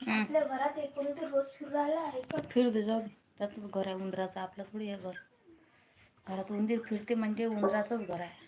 आपल्या घरात रोज फिरू राहिला आहे का? फिरू दे जाऊ दे. त्याचंच घर आहे उंदराचं. आपलं थोडी आहे घर. घरात उंदीर फिरते म्हणजे उंदराचंच घर आहे.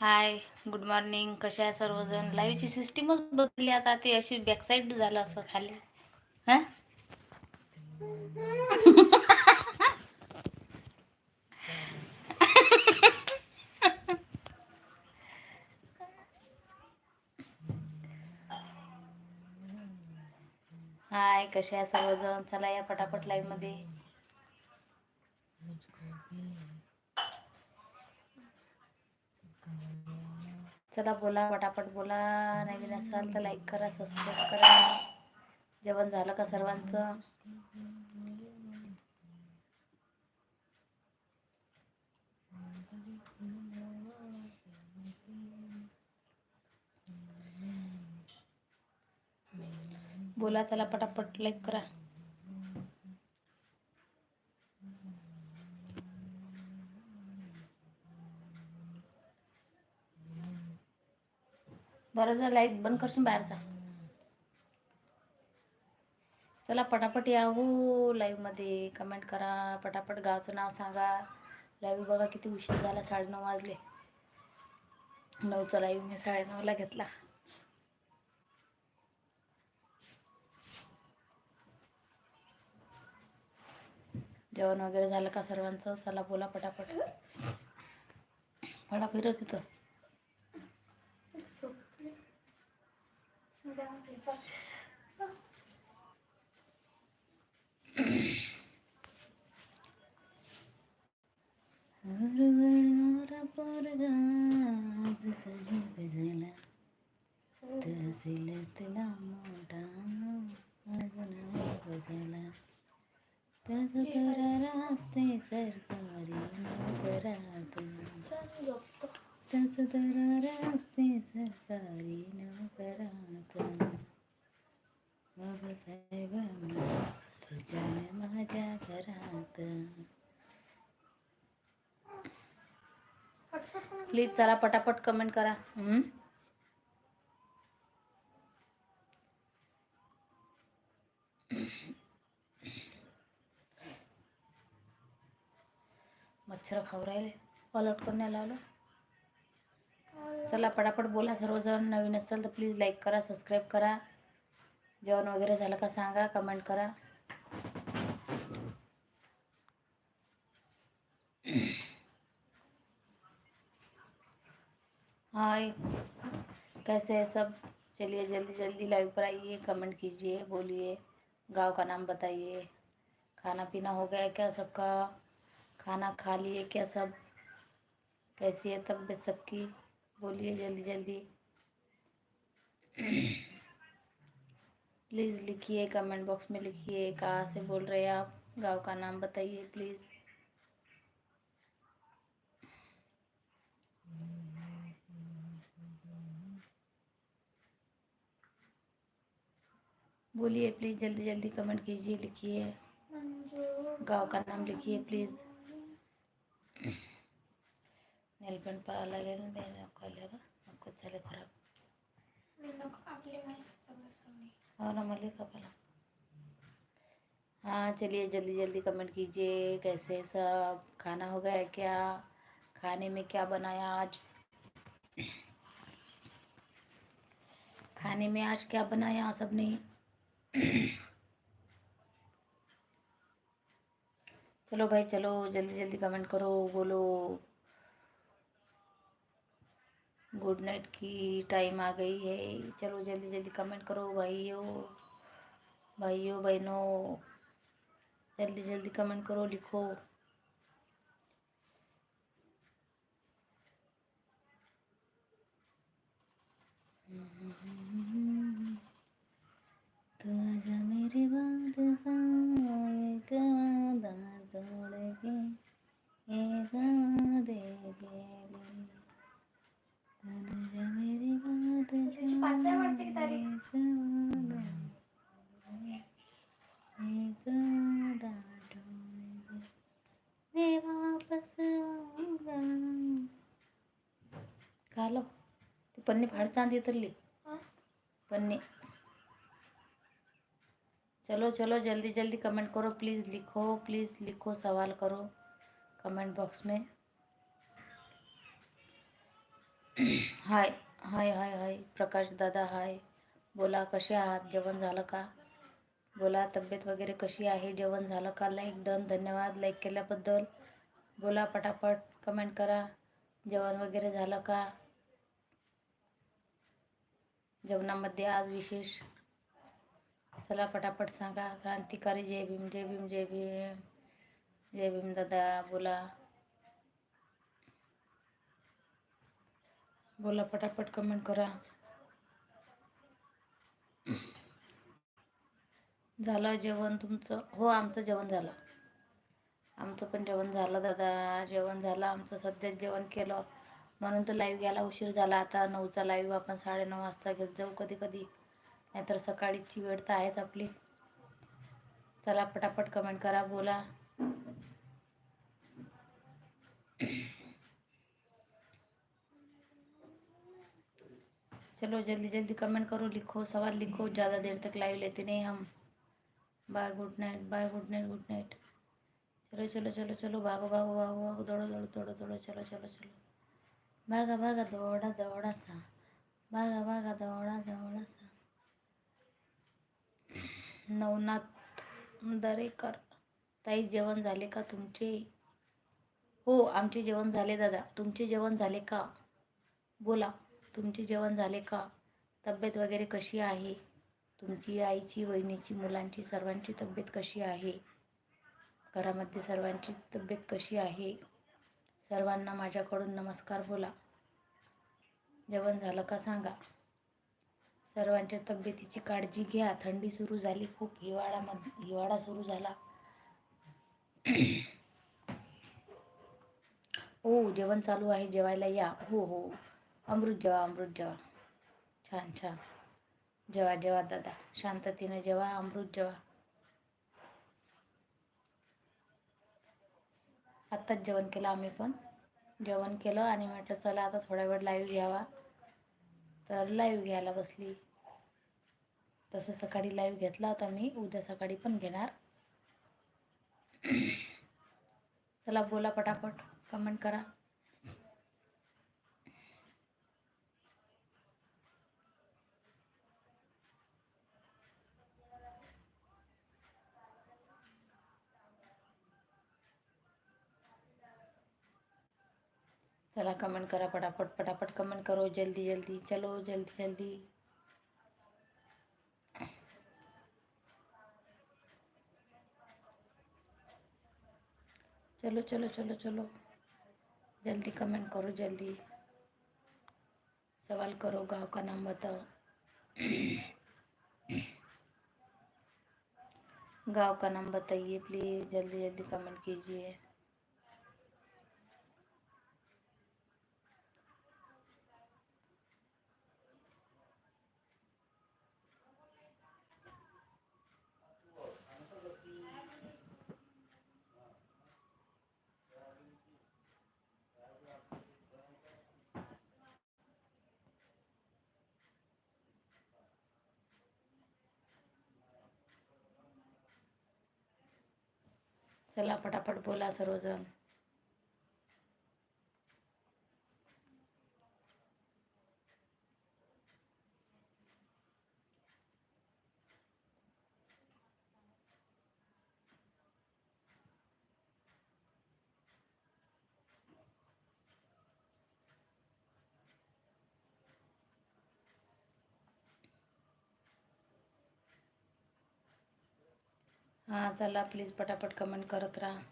हाय गुड मॉर्निंग कशा आहे सर्वजण? लाईव्हची सिस्टीमच बदलली आता. ते अशी बॅकसाईड झालं असं खाली. हां? हाय कशा आहे सर्वजण? चला या पटापट लाईव्हमध्ये. चला बोला पटापट बोला. नवीन असाल तर लाईक करा सबस्क्राईब करा. जेवण झालं का सर्वांचं? बोला चला पटापट लाईक करा. बरं जा लाइट बंद करशील बाहेरचा. चला पटापट या हो लाईव्हमध्ये कमेंट करा पटापट गावचं नाव सांगा. लाईव्ह बघा किती उशीर झाला साडेनऊ वाजले. नऊचा लाईव्ह मी साडेनऊला घेतला. जेवण वगैरे झालं का सर्वांचं? चला बोला पटापट. फडा फिरत होतं बाबासाहेब तुझ्या माझ्या घरात प्लीज चला पटापट कमेंट करा. मच्छर खाऊ राहिले. अलर्ट करण्याला लावलं चला पटापट बोला सर्वजण. नवीन असेल तर प्लीज लाईक करा सबस्क्राईब करा. जेवण वगैरे झालं का सांगा कमेंट करा. हाय, कैसे है सब? चलिए जल्दी जल्दी लाइव पर आइए कमेंट कीजिए, बोलिए, गाँव का नाम बताइए। खाना पीना हो गया क्या सबका? खाना खा लिए क्या सब? कैसी है तबीयत सबकी? बोलिए जल्दी जल्दी। प्लीज़ लिखिए, कमेंट बॉक्स में लिखिए, कहाँ से बोल रहे हैं आप? गाँव का नाम बताइए, प्लीज़। बोलिए, प्लीज़, जल्दी जल्दी कमेंट कीजिए, लिखिए। गाँव का नाम लिखिए, प्लीज़। नेल पेंट पाहा लागेल नाही नको आल्यावर खराब हो, ना हाँ चलिए जल्दी जल्दी कमेंट कीजिए, कैसे सब, खाना हो गया क्या, खाने में क्या बनाया आज? खाने में आज क्या बनाया सबने? चलो भाई, चलो, जल्दी जल्दी कमेंट करो, बोलो। गुड नाइट की टाइम आ गई है। चलो जल्दी जल्दी कमेंट करो भाइयों। भाइयों, बहनों, जल्दी जल्दी कमेंट करो, लिखो। तो आजा मेरे बाद वादा जोड़ के एक पन्नी फाडता उतरली पन्नी। चलो चलो जल्दी जल्दी कमेंट करो। प्लीज़ लिखो प्लीज़ लिखो सवाल करो कमेंट बॉक्स में। हाय हाय हाय हाय. प्रकाश दादा हाय. बोला कसे आहात? जेवण झालं का? बोला तब्येत वगैरे कशी आहे? जेवण झालं का? लाईक डन धन्यवाद. लाईक केल्याबद्दल. बोला पटापट कमेंट करा. जेवण वगैरे झालं का? जेवणामध्ये आज विशेष. चला पटापट सांगा. क्रांतिकारी जय भीम जय भीम जय भीम. जय भीम दादा बोला. बोला पटापट कमेंट करा. झालं जेवण तुमचं? हो आमचं जेवण झालं. आमचं पण जेवण झालं दादा. जेवण झालं. आमचं सध्याच जेवण केलं. म्हणून तर लाईव्ह घ्यायला उशीर झाला. आता नऊचा लाईव्ह आपण साडेनऊ वाजता घेत जाऊ कधी कधी. नाहीतर सकाळीची वेळ तर आहेच आपली. चला पटापट कमेंट करा बोला. चलो जल्दी जल्दी कमेंट करो लिखो सवाल लिखो ज़्यादा देर तक लाइव लेते नहीं हम। Bye good night bye good night good night चलो चलो चलो चलो भागो भागो भागो भागो दौड़ो दौड़ो दौड़ो दौड़ो चलो चलो चलो। भागा भागा दौड़ा दौड़ा सा। भागा भागा दौड़ा दौड़ा सा। नवनाथ दरेकर ताई जेवण झाले का तुमचे? हो आमचे जेवण झाले दादा. तुमचे जेवण झाले का? बोला. तुमचे जेवण झाले का? तब्येत वगैरे कशी आहे? तुमची आईची वहिनीची मुलांची सर्वांची तब्येत कशी आहे? घरामध्ये सर्वांची तब्येत कशी आहे? सर्वांना माझ्याकडून नमस्कार बोला. जेवण झालं का सांगा. सर्वांच्या तब्येतीची काळजी घ्या. थंडी सुरू झाली खूप. हिवाळामध्ये हिवाळा सुरू झाला. हो जेवण चालू आहे. जेवायला या. हो हो. अमृत जेवा अमृत जेवा. छान छान. जेवा जेवा दादा. शांततेने जेवा अमृत जेवा. आत्ताच जेवण केलं आम्ही पण. जेवण केलं आणि म्हटलं चला आता थोडा वेळ लाईव्ह घ्यावा. तर लाईव्ह घ्यायला बसली. तसं सकाळी लाईव्ह घेतला होता मी. उद्या सकाळी पण घेणार. चला बोला पटापट. कमेंट करा. चला कमेंट करा पटापट पटापट कमेंट करो, जल्दी जल्दी, चलो, जल्दी जल्दी। चलो चलो चलो चलो। जल्दी कमेंट करो, जल्दी। सवाल करो, गाँव का नाम बताओ। गाँव का नाम बताइए प्लीज़ जल्दी जल्दी कमेंट कीजिए। चला पटापट बोला सर्वजण. हां चला प्लीज पटापट कमेंट करत राहा.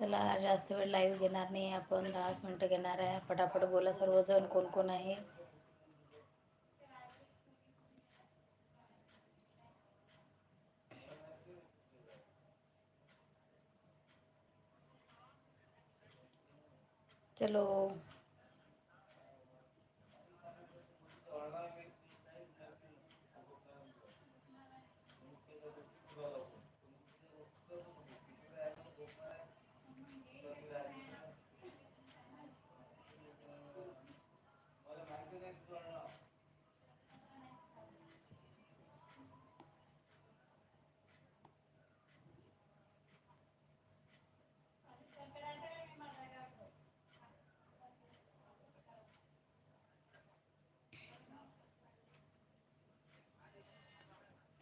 चला जास्त वेळ लाईव्ह घेणार नाही आपण दहाच मिनटं घेणार आहे. पटापट बोला सर्वजण कोण कोण आहे? चलो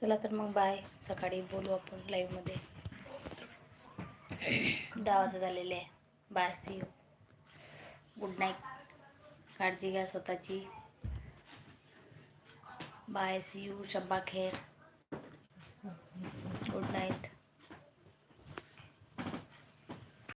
चला तर मग बाय. सकाळी बोलू आपण लाईव्हमध्ये दहा वाजत झालेले आहे. Bye see you good night काळजी घ्या स्वतःची. बाय सी यू शब्बा खेर